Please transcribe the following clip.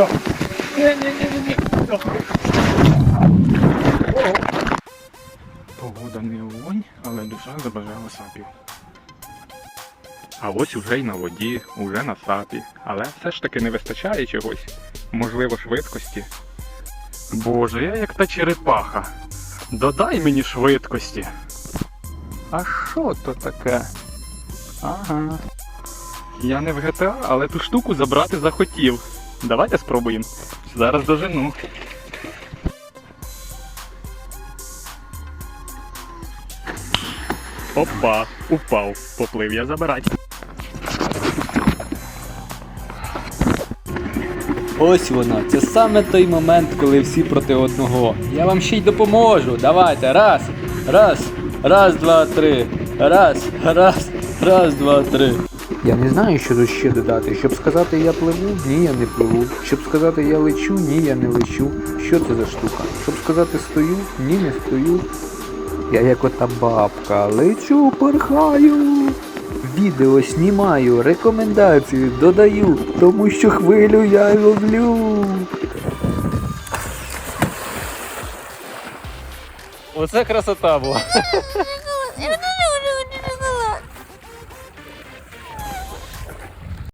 Все. Ні-ні-ні-ні. Погода не огонь, але душа забажала сапів. А ось уже й на воді, уже на сапі. Але все ж таки не вистачає чогось. Можливо, швидкості. Боже, я як та черепаха. Додай мені швидкості. А що то таке? Ага. Я не в GTA, але ту штуку забрати захотів. Давайте спробуємо. Зараз дожену. Опа, упав, поплив я забирати. Ось вона, це саме той момент, коли всі проти одного. Я вам ще й допоможу. Давайте, раз, раз, раз, два, три. Раз, раз, раз, два, три. Я не знаю, що тут ще додати. Щоб сказати я пливу, ні, я не пливу. Щоб сказати я лечу, ні, я не лечу. Що це за штука? Щоб сказати стою, ні, не стою. Я як ота бабка, лечу, порхаю. Відео знімаю, рекомендації додаю, тому що хвилю я ловлю. Оце красота була. Я не люблю